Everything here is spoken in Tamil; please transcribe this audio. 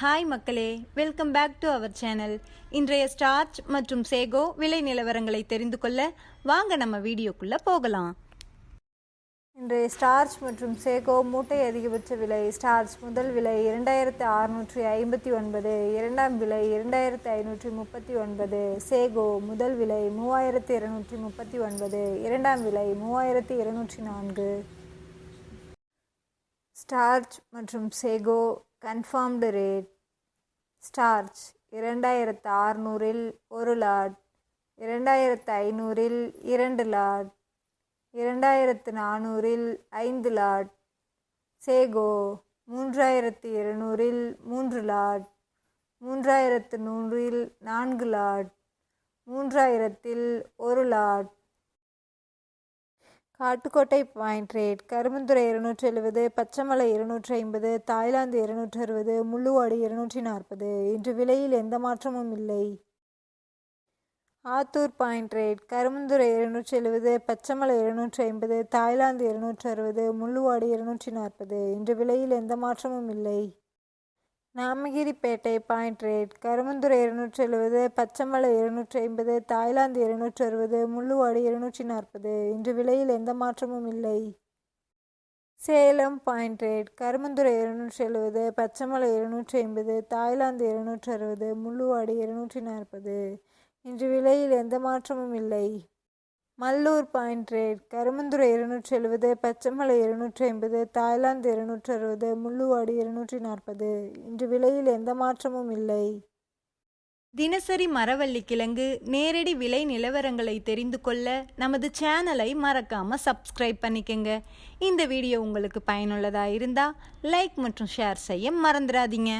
ஹாய் மக்களே. Welcome back to our channel இன்றைய ஸ்டார்ச் மற்றும் சேகோ விலை நிலவரங்களை தெரிந்து கொள்ள வாங்க நம்ம வீடியோக்குள்ளே போகலாம். இன்றைய ஸ்டார்ச் மற்றும் சேகோ மூட்டை அதிகபட்ச விலை ஸ்டார்ச் முதல் விலை இரண்டாயிரத்து அறுநூற்றி ஐம்பத்தி ஒன்பது இரண்டாம் விலை இரண்டாயிரத்து ஐநூற்றி முப்பத்தி ஒன்பது சேகோ முதல் விலை மூவாயிரத்து இருநூற்றி முப்பத்தி ஒன்பது இரண்டாம் விலை மூவாயிரத்து இருநூற்றி நான்கு. ஸ்டார்ச் மற்றும் சேகோ கன்ஃபார்ம்டு ரேட் ஸ்டார்ச் இரண்டாயிரத்து ஆறுநூறில் ஒரு லாட் இரண்டாயிரத்து ஐநூறில் இரண்டு லாட் இரண்டாயிரத்து நானூறில் ஐந்து லாட் சேகோ மூன்றாயிரத்து இருநூறில் மூன்று லாட் மூன்றாயிரத்து நூறில் நான்கு லாட் மூன்றாயிரத்தில் ஒரு lot Kattukottai point rate Karumandurai இருநூற்றி எழுபது பச்சைமலை இருநூற்றி ஐம்பது தாய்லாந்து இருநூற்றி அறுபது முள்ளுவாடி இருநூற்றி நாற்பது இன்று விலையில் எந்த மாற்றமும் இல்லை. ஆத்தூர் பாயிண்ட் ரேட் கருமந்துறை இருநூற்றி எழுபது பச்சைமலை இருநூற்றி ஐம்பது தாய்லாந்து இருநூற்றி அறுபது முள்ளுவாடி இருநூற்றி நாற்பது இன்று விலையில் எந்த மாற்றமும் இல்லை. நாமகிரிப்பேட்டை பாயிண்ட் ரேட் கருமந்துறை இருநூற்றி எழுபது பச்சைமலை இருநூற்றி ஐம்பது தாய்லாந்து இருநூற்றி அறுபது முள்ளுவாடி இருநூற்றி நாற்பது இன்று விலையில் எந்த மாற்றமும் இல்லை. சேலம் பாயிண்ட் ரேட் கருமந்துறை இருநூற்றி எழுபது பச்சைமலை இருநூற்றி ஐம்பது தாய்லாந்து இருநூற்றி அறுபது முள்ளுவாடி இருநூற்றி நாற்பது இன்று விலையில் எந்த மாற்றமும் இல்லை. மல்லூர் பாயிண்ட் ரேட் கருமந்துறை இருநூற்றி எழுபது பச்சைமலை இருநூற்றி ஐம்பது தாய்லாந்து இருநூற்றி அறுபது முள்ளுவாடி இருநூற்றி நாற்பது இன்று விலையில் எந்த மாற்றமும் இல்லை. தினசரி மரவள்ளி கிழங்கு நேரடி விலை நிலவரங்களை தெரிந்து கொள்ள நமது சேனலை மறக்காம சப்ஸ்கிரைப் பண்ணிக்கங்க. இந்த வீடியோ உங்களுக்கு பயனுள்ளதாக இருந்தால் லைக் மற்றும் ஷேர் செய்ய மறந்துடாதீங்க.